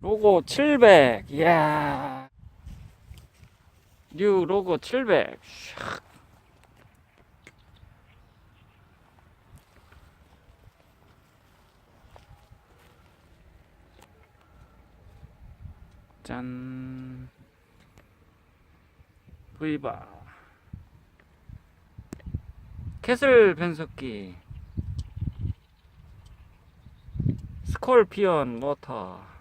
로고 700. 이야. 뉴 로고 700. 샥. 짠. V바. 캐슬 변속기. 스콜피언 모터.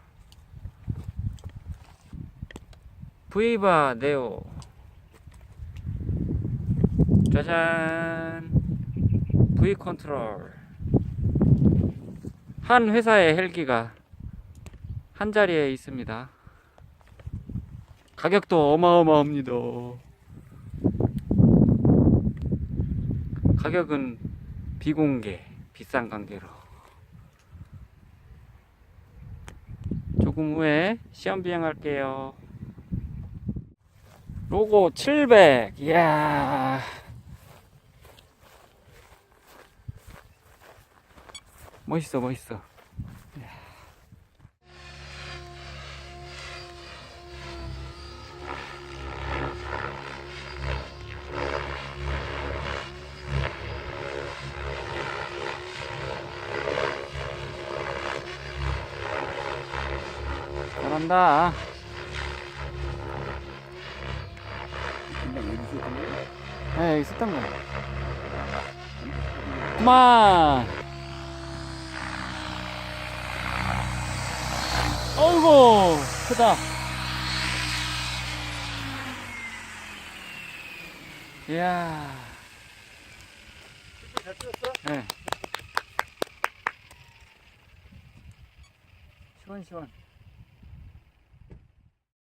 V바 네오. 짜잔. V 컨트롤. 한 회사의 헬기가 한 자리에 있습니다. 가격도 어마어마합니다. 가격은 비공개, 비싼 관계로. 조금 후에 시험 비행할게요. 로고 700. 이야. 멋있어, 멋있어. 잘한다. 네, 여기 있었던 거야. 그만. 어이구, 크다. 이야. 네. 시원, 시원.